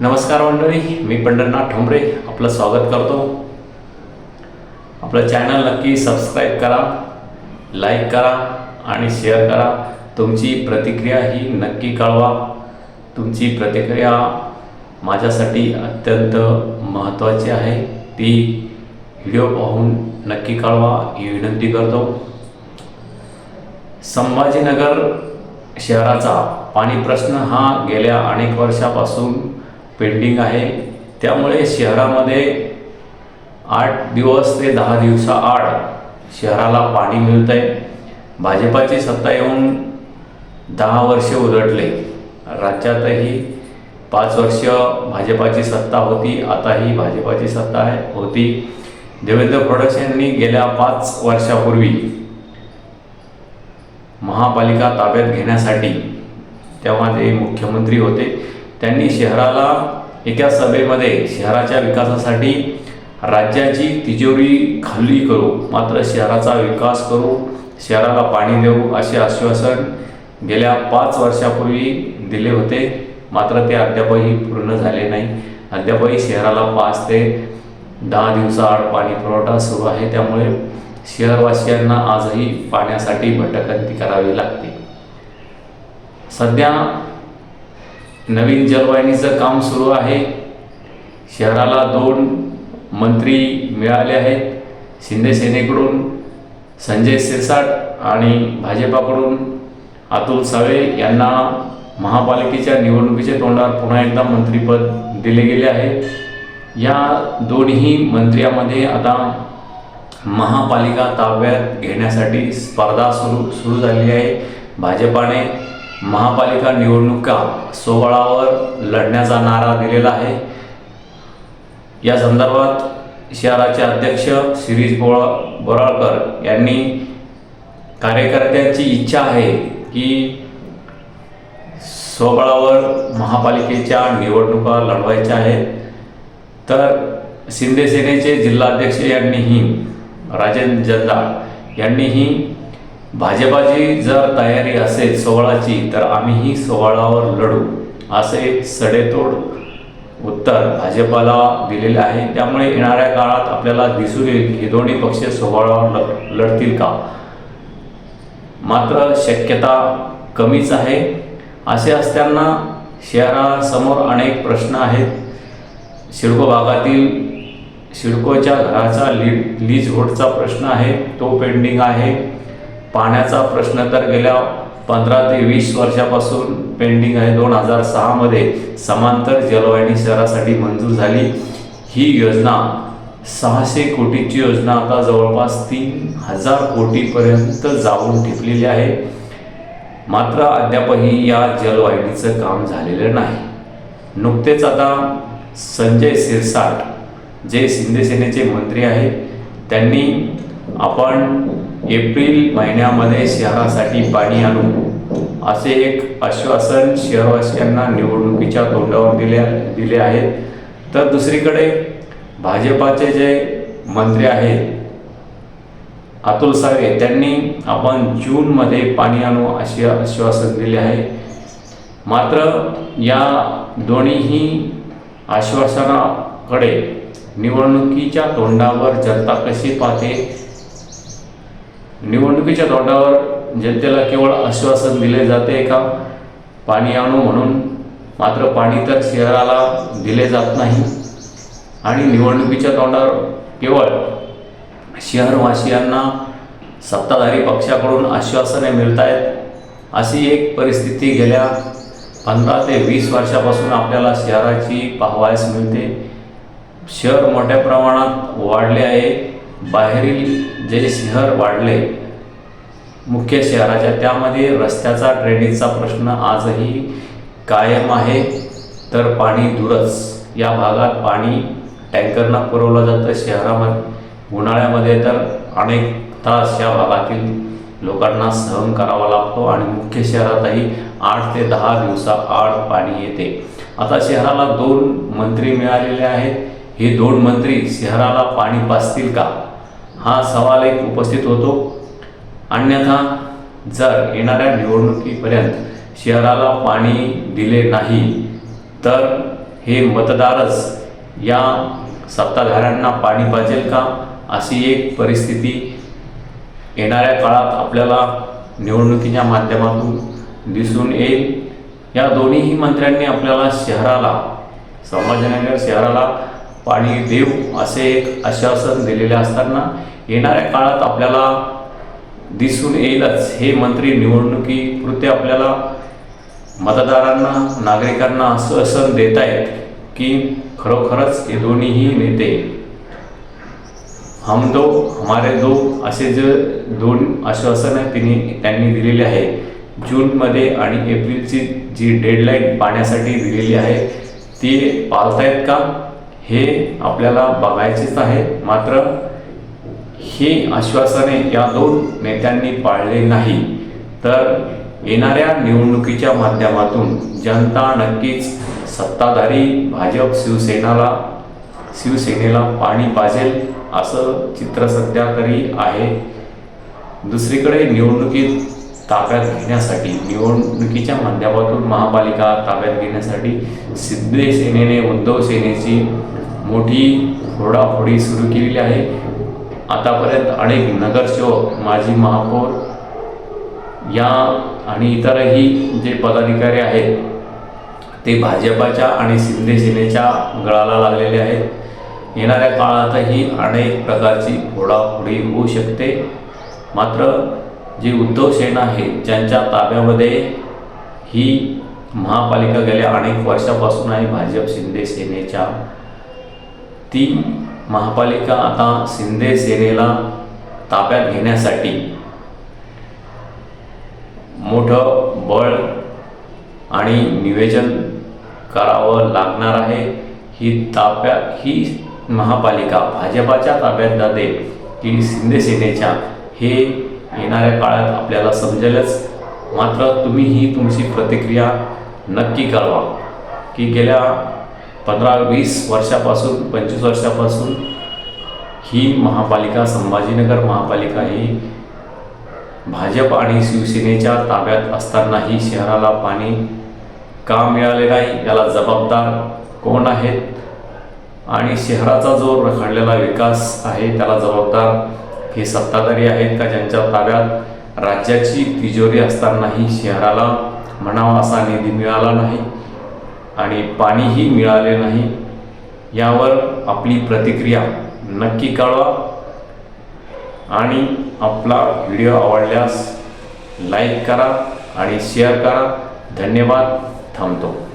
नमस्कार मंडळी मी पंढरनाथ ठोंबरे आपलं स्वागत करतो. आपलं चॅनल नक्की सबस्क्राईब करा लाईक करा आणि शेअर करा. तुमची प्रतिक्रिया ही नक्की कळवा. तुमची प्रतिक्रिया माझ्यासाठी अत्यंत महत्त्वाची आहे. ती व्हिडिओ पाहून नक्की कळवा ही विनंती करतो. संभाजीनगर शहराचा पाणी प्रश्न हा गेल्या अनेक वर्षापासून पेंडिंग आहे. त्यामुळे शहरामध्ये आठ दिवस ते दहा दिवसाआड शहराला पाणी मिळत आहे भाजपाची सत्ता येऊन दहा वर्षे उलटले. राज्यातही पाच वर्ष भाजपाची सत्ता होती आताही भाजपाची सत्ता आहे होती. देवेंद्र फडणवीस यांनी गेल्या पाच वर्षापूर्वी महापालिका ताब्यात घेण्यासाठी तेव्हा ते मुख्यमंत्री होते. त्यांनी शहराला एका सभेमध्ये शहराच्या विकासासाठी राज्याची तिजोरी खाली करू मात्र शहराचा विकास करू शहराला पाणी देऊ असे आश्वासन गेल्या पाच वर्षापूर्वी दिले होते. मात्र ते अद्यापही पूर्ण झाले नाही. अद्यापही शहराला पाच ते दहा दिवसाआड पाणी पुरवठा सुरू आहे. त्यामुळे शहरवासियांना आजही पाण्यासाठी भटकंती करावी लागते. सध्या नवीन जलवाहिनीचं काम सुरू आहे. शहराला दोन मंत्री मिळाले आहेत. शिंदे सेनेकडून संजय सिरसाट आणि भाजपाकडून अतुल सावे यांना महापालिकेच्या निवडणुकीच्या तोंडावर पुन्हा एकदा मंत्रीपद दिले गेले आहे. या दोन्ही मंत्र्यामध्ये आता महापालिका ताब्यात घेण्यासाठी स्पर्धा सुरू सुरू झाली आहे. भाजपाने महापालिका निवडणुका सोहळावर लढण्याचा नारा दिलेला आहे. या संदर्भात शहराचे अध्यक्ष शिरीष बोळा बोराळकर यांनी कार्यकर्त्यांची इच्छा आहे की सोहळावर महापालिकेच्या निवडणुका लढवायच्या आहेत. तर शिंदे सेनेचे जिल्हाध्यक्ष यांनीही राजेंद्र जगदाळ यांनीही भाजपाची जर तयारी असेल सोहळाची तर आम्हीही सोहळावर लढू असे सडेतोड उत्तर भाजपाला दिलेले आहे. त्यामुळे येणाऱ्या काळात आपल्याला दिसून येईल की दोन्ही पक्ष सोहळावर लढतील का? मात्र शक्यता कमीच आहे. असे असताना शहरासमोर अनेक प्रश्न आहेत. सिडको भागातील सिडकोच्या घराचा लीड लीज होटचा प्रश्न आहे. तो पेंडिंग आहे. पाण्याचा प्रश्न तर गेल्या पंधरा ते वीस वर्षापासून पेंडिंग आहे. दोन हजार सहामध्ये समांतर जलवाहिनी शहरासाठी मंजूर झाली. ही योजना सहाशे कोटीची योजना आता जवळपास तीन हजार कोटीपर्यंत जाऊन टिकलेली आहे. मात्र अद्यापही या जलवाहिनीचं काम झालेलं नाही. नुकतेच आता संजय सिरसाट जे शिंदेसेनेचे मंत्री आहेत त्यांनी आपण एप्रिल महिन्यामध्ये शहरासाठी पाणी आणू असे एक आश्वासन शहरवासियांना निवडणुकीच्या तोंडावर दिल्या दिले आहेत. तर दुसरीकडे भाजपाचे जे मंत्री आहेत अतुल सावे त्यांनी आपण जूनमध्ये पाणी आणू असे आश्वासन दिले आहे. मात्र या दोन्हीही आश्वासनाकडे निवडणुकीच्या तोंडावर जनता कशी पाहते निवडणुकीच्या तोंडावर जनतेला केवळ आश्वासन दिले जाते का? पाणी आणू म्हणून मात्र पाणी तर शहराला दिले जात नाही. आणि निवडणुकीच्या तोंडावर केवळ शहरवासियांना सत्ताधारी पक्षाकडून आश्वासने मिळत आहेत अशी एक परिस्थिती गेल्या पंधरा ते वीस वर्षापासून आपल्याला शहराची पाहावयास मिळते. शहर मोठ्या प्रमाणात वाढले आहे. बाहेरील जे शहर वाढले मुख्य शहराच्या त्यामध्ये रस्त्याचा ड्रेनेजचा प्रश्न आजही कायम आहे. तर पाणी दूरच. या भागात पाणी टँकरनं पुरवलं जातं. शहरामध्ये उन्हाळ्यामध्ये तर अनेक तास या भागातील लोकांना सहन करावा लागतो आणि मुख्य शहरातही आठ ते दहा दिवसाआड पाणी येते. आता शहराला दोन मंत्री मिळालेले आहेत. हे दोन मंत्री शहराला पाणी पाजतील का? हा सवाल एक उपस्थित होतो. अन्यथा जर येणाऱ्या निवडणुकीपर्यंत शहराला पाणी दिले नाही तर हे मतदारच या सत्ताधाऱ्यांना पाणी पाजेल का? अशी एक परिस्थिती येणाऱ्या काळात आपल्याला निवडणुकीच्या माध्यमातून दिसून येईल. या दोन्हीही मंत्र्यांनी आपल्याला शहराला संभाजीनगर शहराला पाणी देऊ असे एक आश्वासन दिलेले असताना येणाऱ्या काळात आपल्याला दिसून येईलच. हे मंत्री निवडणुकीपुरते आपल्याला मतदारांना नागरिकांना आश्वासन देत आहेत की खरोखरच हे दोन्हीही नेते हम दो हमारे दो असे जे दोन आश्वासनं तिने त्यांनी दिलेली आहे. जूनमध्ये आणि एप्रिलची जी डेडलाईन पाण्यासाठी दिलेली आहे ती पाळतायत का? हे आपल्याला बघायचेच आहे. मात्र ही आश्वासने या दोन नेत्यांनी पाळले नाही. तर येणाऱ्या निवडणुकीच्या माध्यमातून जनता नक्कीच सत्ताधारी भाजप शिवसेनाला शिवसेनेला पाणी पाजेल असं चित्र सध्या तरी आहे. दुसरीकडे निवडणुकीत ताब्यात घेण्यासाठी निवडणुकीच्या माध्यमातून महापालिका ताब्यात घेण्यासाठी सिद्धे सेनेने उद्धव सेनेची मोठी फोडाफोडी सुरू केलेली आहे. आतापर्यंत अनेक नगरसेवक माजी महापौर या आणि इतरही जे पदाधिकारी आहेत ते भाजपाच्या आणि शिंदे सेनेच्या गळाला लागलेले आहेत. येणाऱ्या काळातही अनेक प्रकारची फोडाफोडी होऊ शकते. मात्र जी उद्धव सेना आहे ज्यांच्या ताब्यामध्ये ही महापालिका गेल्या अनेक वर्षापासून आहे भाजप शिंदे सेनेच्या ती महापालिका आता शिंदे सेनेला ताब्यात घेण्यासाठी मोठं बळ आणि निवेदन करावं लागणार आहे. ही ताब्या ही महापालिका भाजपाच्या ताब्यात जाते की शिंदे सेनेच्या. हे येणाऱ्या काळात आपल्याला समजेलच. मात्र तुम्ही ही तुमची प्रतिक्रिया नक्की कळवा की गेल्या पंधरा वीस वर्षापासून पंचवीस वर्षापासून ही महापालिका संभाजीनगर महापालिका ही भाजप आणि शिवसेनेच्या ताब्यात असतानाही शहराला पाणी का मिळाले नाही याला जबाबदार कोण आहेत? आणि शहराचा जो रखडलेला विकास आहे त्याला जबाबदार हे सत्ताधारी आहेत का ज्यांच्या ताब्यात राज्याची तिजोरी असतानाही शहराला म्हणावा असा निधी मिळाला नाही? आणि पाणीही मिळाले नाही. यावर आपली प्रतिक्रिया नक्की कळवा आणि आपला व्हिडिओ आवडल्यास लाईक करा आणि शेअर करा. धन्यवाद. थांबतो.